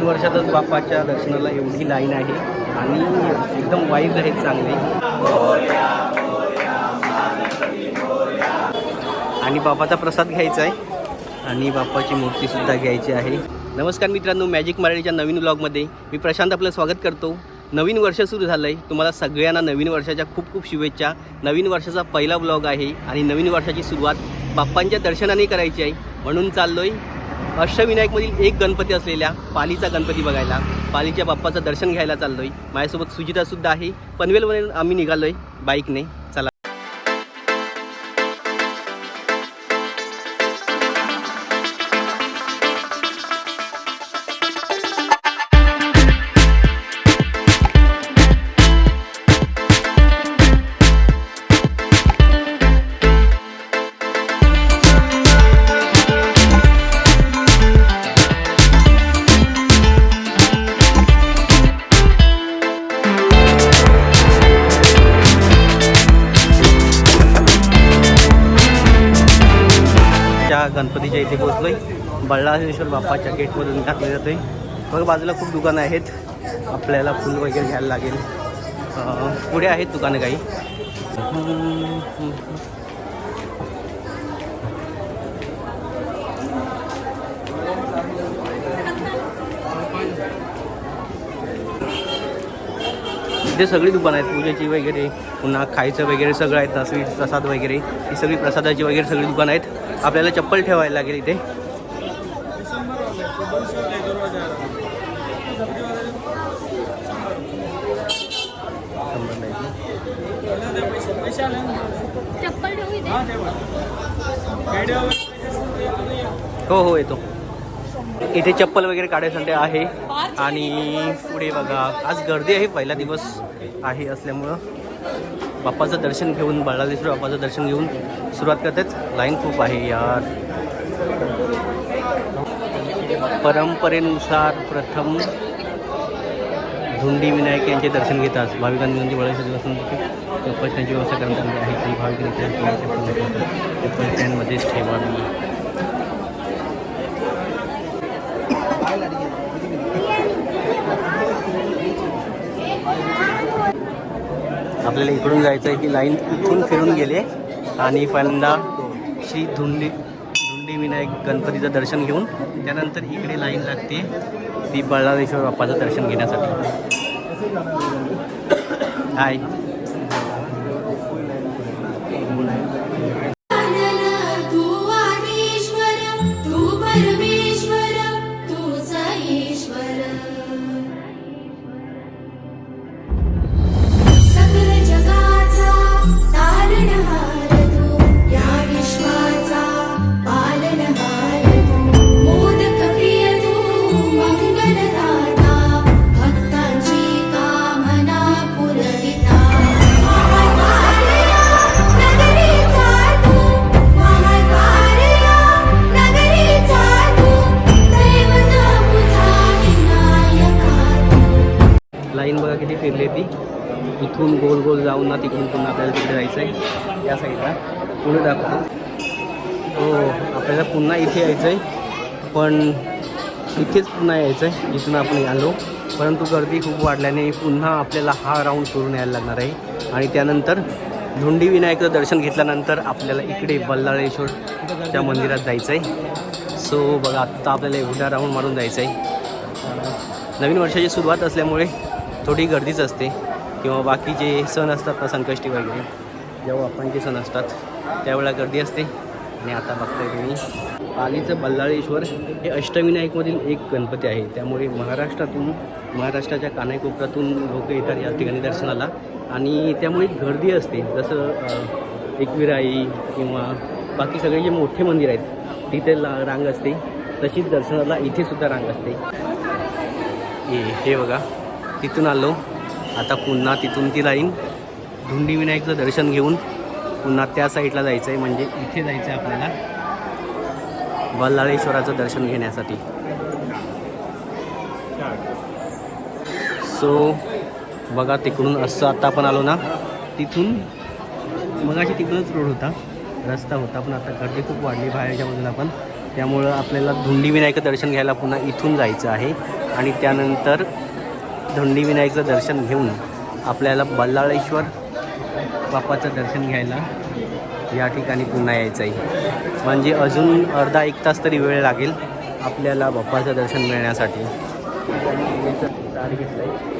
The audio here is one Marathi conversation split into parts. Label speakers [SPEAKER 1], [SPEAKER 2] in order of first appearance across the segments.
[SPEAKER 1] तीन वर्षातच बाप्पाच्या दर्शनाला एवढी लाईन आहे आणि एकदम वाईट आहेत चांगले. आणि बाप्पाचा प्रसाद घ्यायचा आहे. आणि बाप्पाची मूर्तीसुद्धा घ्यायची आहे. नमस्कार मित्रांनो मॅजिक मराठीच्या नवीन ब्लॉगमध्ये मी प्रशांत आपलं स्वागत करतो. नवीन वर्ष सुरू झालं आहे तुम्हाला सगळ्यांना नवीन वर्षाच्या खूप खूप शुभेच्छा. नवीन वर्षाचा पहिला ब्लॉग आहे आणि नवीन वर्षाची सुरुवात बाप्पांच्या दर्शनाने करायची आहे. म्हणून चाललो आहे अष्टविनायकमधील एक गणपती असलेल्या पालीचा गणपती बघायला पालीच्या बाप्पाचं दर्शन घ्यायला चाललो आहे माझ्यासोबत सुजितासुद्धा आहे. पनवेलवरून आम्ही निघालो आहे बाईकने. चला. गणपतीच्या इथे पोहोचलोय. बल्लाळेश्वर बाप्पाच्या गेटमधून टाकले जातोय. बघ बाजूला खूप दुकानं आहेत. आपल्याला फुल वगैरे घ्यायला लागेल. पुढे आहेत दुकानं काही. इथे सगळी दुकानं आहेत. पूजेची वगैरे पुन्हा खायचं वगैरे सगळं आहेत ना स्वीट प्रसाद वगैरे. ही सगळी प्रसादाची वगैरे सगळी दुकानं आहेत. आपल्याला चप्पल ठेवायला लागेल इथे. हो हो येतो. इथे चप्पल वगैरे काढायसाठी आहे. आणि पुढे बघा आज गर्दी आहे पहिला दिवस आहे असल्यामुळं. बाप्पाचं दर्शन घेऊन बाळालेश्वर बाप्पाचं दर्शन घेऊन सुरुवात करतेच लाईन खूप आहे यार. परंपरेनुसार प्रथम धुंडी विनायक यांचे दर्शन घेतात. भाविकांनी म्हणजे बळादेश्वर दिवसून व्यवस्था करण्यात आली आहे. ती भाविक रित्या चप्पल स्टँडमध्येच ठेवावी. आपल्याला इकडून जायचं आहे की लाईन इथून फिरून गेले. आणि पहिल्यांदा श्री धुंडी धुंडी विनायक गणपतीचं दर्शन घेऊन त्यानंतर इकडे लाईन लागते ती बळाळेश्वर बाप्पाचं दर्शन घेण्यासाठी. हाय गोल तिकडून पुन्हा आपल्याला तिकडे जायचं आहे या साईडला पुढे दाखवतो. हो आपल्याला पुन्हा इथे यायचं आहे पण इथेच पुन्हा यायचं आहे जिथून आपण आलो. परंतु गर्दी खूप वाढल्याने पुन्हा आपल्याला हा राऊंड करून यायला लागणार आहे. आणि त्यानंतर धुंडी विनायकचं दर्शन घेतल्यानंतर आपल्याला इकडे बल्लाळेश्वरच्या मंदिरात जायचं आहे सो बघा आत्ता आपल्याला एवढा राऊंड मारून जायचं आहे नवीन वर्षाची सुरुवात असल्यामुळे थोडी गर्दीच असते. किंवा बाकी जे सण असतात ना संकष्टी वगैरे जेव्हा आपण जे सण असतात त्यावेळेला गर्दी असते. आणि आता बघताय तुम्ही पालीचं बल्लाळेश्वर हे अष्टविनायकमधील एक गणपती आहे. त्यामुळे महाराष्ट्रातून महाराष्ट्राच्या कानाकोपऱ्यातून लोक येतात या ठिकाणी दर्शनाला. आणि त्यामुळे गर्दी असते. जसं एकविराई किंवा बाकी सगळे जे मोठे मंदिर आहेत तिथे ला रांग असते. तशीच दर्शनाला इथे सुद्धा रांग असते. हे बघा तिथून आलो. आता पुन्हा तिथून ती लाईन धुंडी विनायकचं दर्शन घेऊन पुन्हा त्या साईडला जायचं आहे म्हणजे इथे जायचं आहे आपल्याला. बल्लाळेश्वराचं दर्शन घेण्यासाठी. सो बघा तिकडून असं आत्ता आपण आलो ना तिथून मगाशी तिकडूनच रोड होता रस्ता होता पण आता गर्दी खूप वाढली बाहेरच्या बाजूला पण. त्यामुळं आपल्याला धुंडी विनायक दर्शन घ्यायला पुन्हा इथून जायचं आहे. आणि त्यानंतर धोंडी विनायकचं दर्शन घेऊन आपल्याला बल्लाळेश्वर बाप्पाचं दर्शन घ्यायला या ठिकाणी पुन्हा यायचं आहे. म्हणजे अजून अर्धा एक तास तरी वेळ लागेल आपल्याला बाप्पाचं दर्शन मिळण्यासाठी. ताट घेतलंय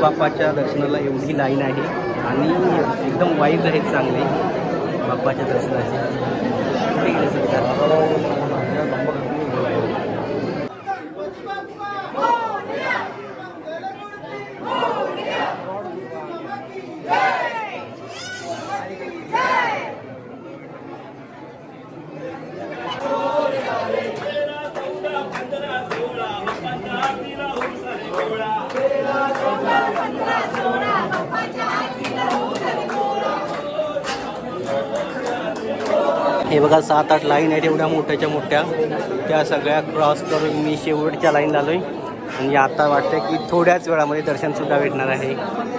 [SPEAKER 1] बाप्पाच्या दर्शनाला एवढी लाईन आहे आणि एकदम वाईट आहेत चांगले बाप्पाच्या दर्शनाचे. हे बघा सात आठ लाईन आहेत एवढ्या मोठ्याच्या मोठ्या. त्या सगळ्या क्रॉस करून मी शेवटच्या लाईनला आलो आहे आणि आता वाटतं की थोड्याच वेळामध्ये दर्शनसुद्धा भेटणार आहे.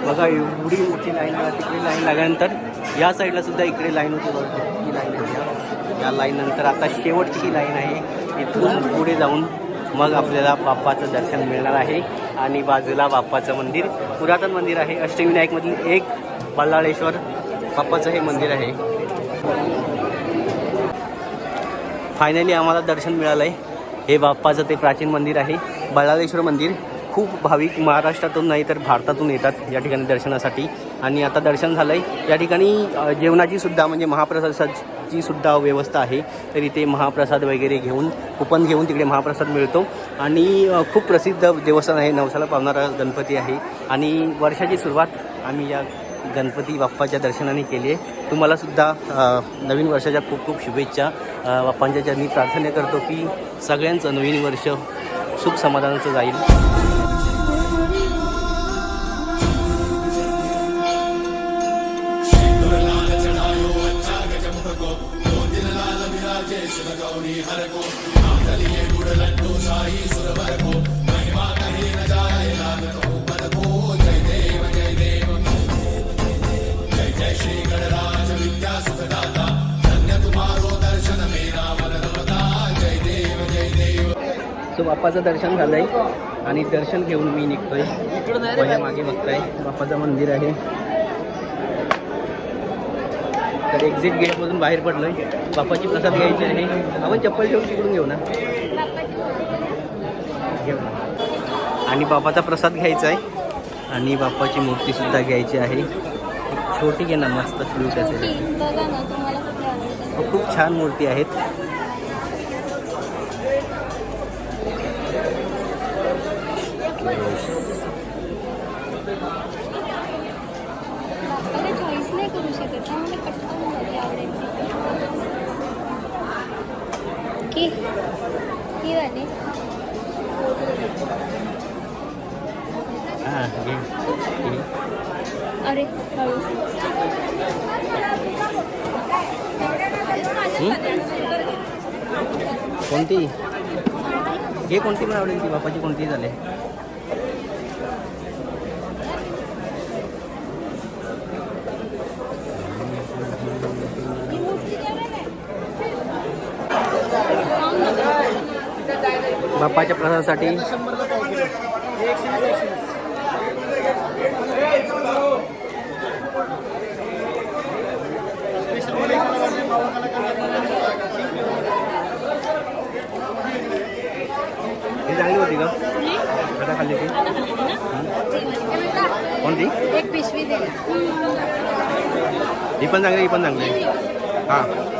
[SPEAKER 1] बघा एवढी मोठी लाईन तिकडे लाईन लागल्यानंतर या साईडला सुद्धा इकडे लाईन होती बघा ही लाईन आहे. या लाईननंतर आता शेवटची ही लाईन आहे. इथून पुढे जाऊन मग आपल्याला बाप्पाचं दर्शन मिळणार आहे. आणि बाजूला बाप्पाचं मंदिर. पुरातन मंदिर आहे. अष्टविनायकमधील एक बल्लाळेश्वर बाप्पाचं हे मंदिर आहे. फायनली आम्हाला दर्शन मिळालं आहे हे बाप्पाचं ते प्राचीन मंदिर आहे. बळालेश्वर मंदिर. खूप भाविक महाराष्ट्रातून नाही तर भारतातून येतात या ठिकाणी दर्शनासाठी. आणि आता दर्शन झालं आहे या ठिकाणी जेवणाची सुद्धा म्हणजे महाप्रसादाची सुद्धा व्यवस्था आहे. तर इथे महाप्रसाद वगैरे घेऊन कुपन घेऊन तिकडे महाप्रसाद मिळतो. आणि खूप प्रसिद्ध देवस्थान आहे. नवसाला पावणारा गणपती आहे. आणि वर्षाची सुरुवात आम्ही या गणपती बाप्पाच्या दर्शनाने केली आहे. तुम्हालासुद्धा नवीन वर्षाच्या खूप खूप शुभेच्छा. बाप्पांच्या चरणी प्रार्थना करतो की सगळ्यांचं नवीन वर्ष सुख समाधानाचं जाईल सो बाप्पाचं दर्शन झालं आहे आणि दर्शन घेऊन मी निघतोय. माझ्या मागे बघताय. बाप्पाचं मंदिर आहे. तर एक्झिट गेटमधून बाहेर पडलोय. बाप्पाची प्रसाद घ्यायची आहे. आपण चप्पल ठेवून तिकडून घेऊ ना. घेऊ आणि बाप्पाचा प्रसाद घ्यायचा आहे. आणि बाप्पाची मूर्ती सुद्धा घ्यायची आहे. छोटी घे ना मस्त क्यूट असेल. खूप छान मूर्ती आहेत.
[SPEAKER 2] बाप्पाला चॉईस नाही करू शकत. ना मला पटकन की? ही वाली. अरे
[SPEAKER 1] कोणती? हे कोणती पण आवडेल ती बापाची कोणती झाले
[SPEAKER 2] ही मूर्ती द्यावी नाही
[SPEAKER 1] बाप्पाच्या प्रसादासाठी
[SPEAKER 3] शंभरला पाव किलो हे एकशे वीस एकशे वीस स्पेशल मलाईकाला वाटते मावा कलाकार
[SPEAKER 1] ही चांगली होती का? आता खाल्ली ती. कोणती?
[SPEAKER 2] एक पिशवी
[SPEAKER 1] ही पण चांगली ही पण चांगली हां.